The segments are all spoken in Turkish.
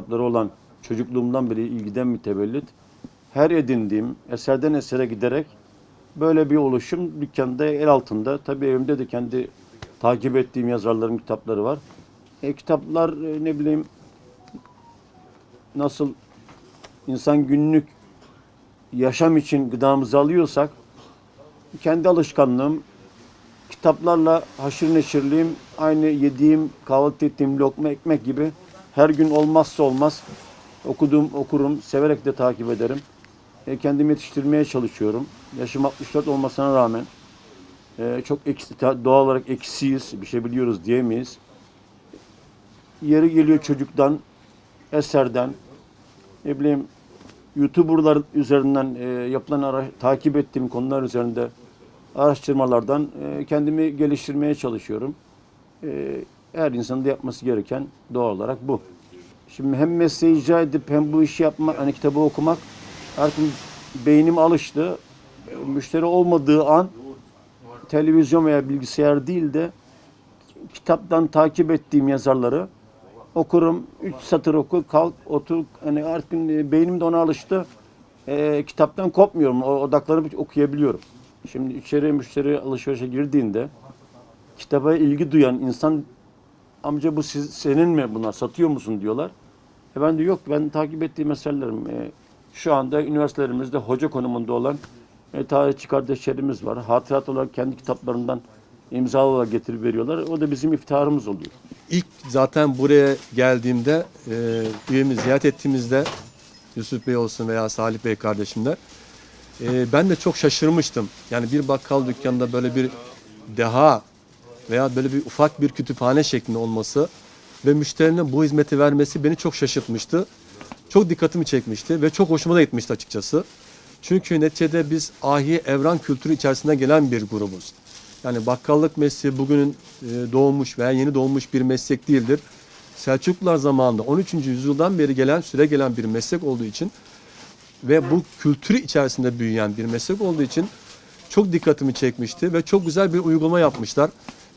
kitapları olan çocukluğumdan beri ilgiden mütevellit her edindiğim eserden esere giderek böyle bir oluşum dükkanda el altında. Tabii evimde de kendi takip ettiğim yazarların kitapları var. E, kitaplar e, ne bileyim nasıl insan günlük yaşam için gıdamızı alıyorsak kendi alışkanlığım kitaplarla haşır neşirliğim aynı yediğim, kahvaltı ettiğim lokma ekmek gibi her gün olmazsa olmaz okuduğum okurum, severek de takip ederim. E, kendimi yetiştirmeye çalışıyorum. Yaşım 64 olmasına rağmen e, çok eksi, doğal olarak eksiyiz, bir şey biliyoruz diyemeyiz. Yeri geliyor çocuktan, eserden, ne bileyim YouTuber'lar üzerinden e, yapılan ara, takip ettiğim konular üzerinde araştırmalardan e, kendimi geliştirmeye çalışıyorum. E, her insanın da yapması gereken doğal olarak bu. Şimdi hem mesleği icra edip hem bu işi yapmak, hani kitabı okumak artık beynim alıştı. Müşteri olmadığı an televizyon veya bilgisayar değil de kitaptan takip ettiğim yazarları okurum. Üç satır oku, kalk, otur. Hani artık e, beynim de ona alıştı. E, kitaptan kopmuyorum. O odaklanıp okuyabiliyorum. Şimdi içeri müşteri alışverişe girdiğinde kitaba ilgi duyan insan amca bu siz, senin mi bunlar satıyor musun diyorlar. E ben de yok ben takip ettiğim eserlerim. E, şu anda üniversitelerimizde hoca konumunda olan e, tarihçi kardeşlerimiz var. Hatırat olarak kendi kitaplarından imza olarak getirip veriyorlar. O da bizim iftiharımız oluyor. İlk zaten buraya geldiğimde, e, üyemi ziyaret ettiğimizde Yusuf Bey olsun veya Salih Bey kardeşimler, e, ben de çok şaşırmıştım. Yani bir bakkal dükkanında böyle bir deha veya böyle bir ufak bir kütüphane şeklinde olması ve müşterine bu hizmeti vermesi beni çok şaşırtmıştı. Çok dikkatimi çekmişti ve çok hoşuma da gitmişti açıkçası. Çünkü neticede biz ahi evran kültürü içerisinde gelen bir grubuz. Yani bakkallık mesleği bugünün e, doğmuş veya yeni doğmuş bir meslek değildir. Selçuklular zamanında 13. yüzyıldan beri gelen süre gelen bir meslek olduğu için ve bu kültürü içerisinde büyüyen bir meslek olduğu için çok dikkatimi çekmişti ve çok güzel bir uygulama yapmışlar.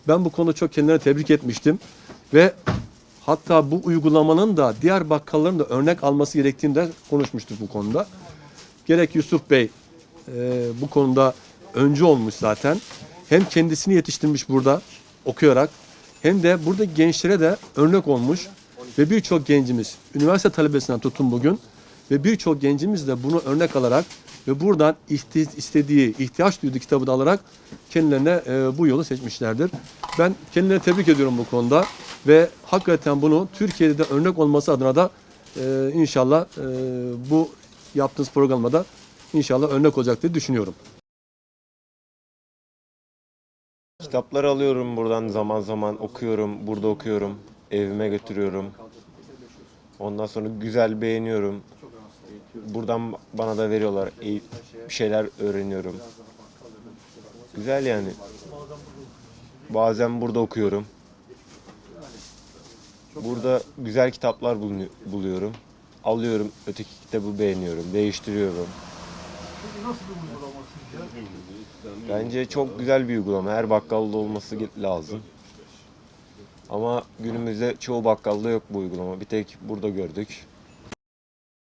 Ben bu konuda çok kendilerine tebrik etmiştim ve hatta bu uygulamanın da diğer bakkalların da örnek alması gerektiğini de konuşmuştuk bu konuda. Gerek Yusuf Bey e, bu konuda öncü olmuş zaten. Hem kendisini yetiştirmiş burada okuyarak hem de burada gençlere de örnek olmuş ve birçok gencimiz üniversite talebesinden tutun bugün ve birçok gencimiz de bunu örnek alarak ve buradan iste- istediği, ihtiyaç duyduğu kitabı da alarak kendilerine e, bu yolu seçmişlerdir. Ben kendilerini tebrik ediyorum bu konuda ve hakikaten bunu Türkiye'de de örnek olması adına da e, inşallah e, bu yaptığınız programda da inşallah örnek olacak diye düşünüyorum. Kitapları alıyorum buradan zaman zaman okuyorum, burada okuyorum, evime götürüyorum. Ondan sonra güzel beğeniyorum. Buradan bana da veriyorlar, bir şeyler öğreniyorum. Güzel yani. Bazen burada okuyorum. Burada güzel kitaplar buluyorum. Alıyorum, öteki kitabı beğeniyorum, değiştiriyorum. Bence çok güzel bir uygulama. Her bakkalda olması lazım. Ama günümüzde çoğu bakkalda yok bu uygulama. Bir tek burada gördük.